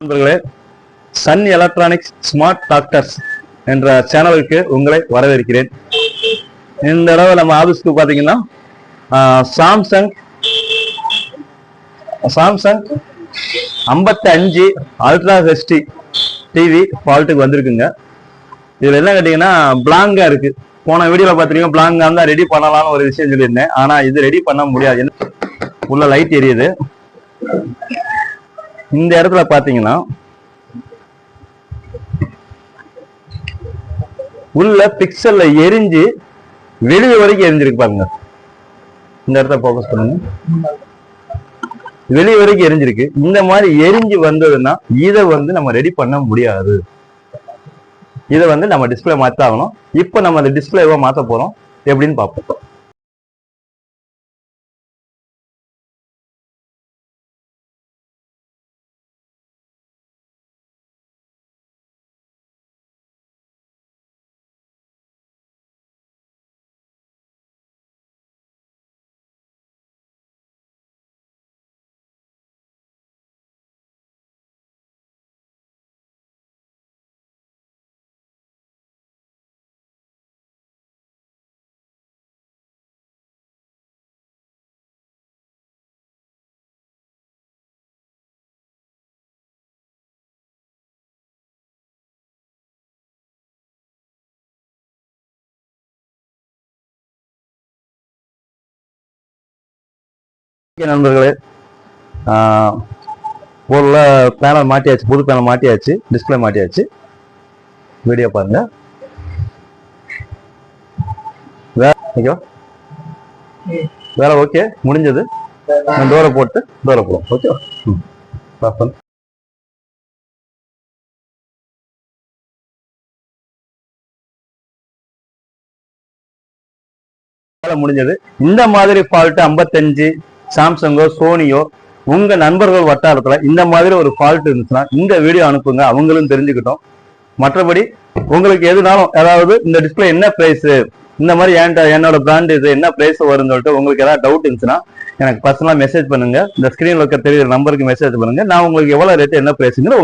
நண்பர்களே Sun electronics smart doctors என்ற சேனலுக்கு உங்களை வரவேற்கிறேன். இந்த தடவை நம்ம ஆபீஸ்க்கு பார்த்தீங்கன்னா சாம்சங் சாம்சங் ஐம்பத்தி அஞ்சு அல்ட்ரா ஹெச்டி டிவி ஃபால்ட்டுக்கு வந்திருக்குங்க. இதில் என்ன கேட்டிங்கன்னா பிளாங்காக இருக்கு. போன வீடியோவில் பார்த்தீங்கன்னா பிளாங்காக இருந்தால் ரெடி பண்ணலாம்னு ஒரு விஷயம் சொல்லியிருந்தேன். ஆனால் இது ரெடி பண்ண முடியாது. உள்ள லைட் எரியுது. இந்த இடத்துல பாத்தீங்கன்னா உள்ள பிக்சல்ல எரிஞ்சு வெளியே வரைக்கும் எரிஞ்சிருக்கு பாருங்க. இந்த இடத்த போக்கஸ் பண்ணுங்க. வெளியே வரைக்கும் எரிஞ்சிருக்கு. இந்த மாதிரி எரிஞ்சு வந்ததுன்னா இதை வந்து நம்ம ரெடி பண்ண முடியாது. இதை வந்து நம்ம டிஸ்பிளே மாத்தாகணும். இப்போ நம்ம அந்த டிஸ்பிளேவை மாத்த போறோம். எப்படின்னு பார்ப்போம். நண்பர்களே. உள்ள பேனல் மாட்டியாச்சு புது பேனல் மாட்டியாச்சு டிஸ்பிளே மாட்டியாச்சு. வீடியோ பாருங்க. வேற வேலை ஓகே முடிஞ்சது. நான் டோரை போட்டு டோரை போடும் ஓகேவா? ம். வேலை முடிஞ்சது. இந்த மாதிரி ஃபால்ட் 55 சாம்சங்கோ சோனியோ உங்க நண்பர்கள் வட்டாரத்துல இந்த மாதிரி ஒரு ஃபால்ட் இருந்துச்சுன்னா இந்த வீடியோ அனுப்புங்க. அவங்களும் தெரிஞ்சுக்கிட்டோம். மற்றபடி உங்களுக்கு எதுனாலும் அதாவது இந்த டிஸ்பிளே என்ன பிரைஸ் இந்த மாதிரி என்கிட்ட என்னோட பிராண்ட் இது என்ன பிரைஸ் வரும்னு சொல்லிட்டு உங்களுக்கு ஏதாவது டவுட் இருந்துச்சுன்னா எனக்கு பர்சனலாக மெசேஜ் பண்ணுங்க. இந்த ஸ்கிரீன்ல இருக்க தெரியுற நம்பருக்கு மெசேஜ் பண்ணுங்க. நான் உங்களுக்கு எவ்வளவு ரேட் என்ன பிரைஸ்ங்கிற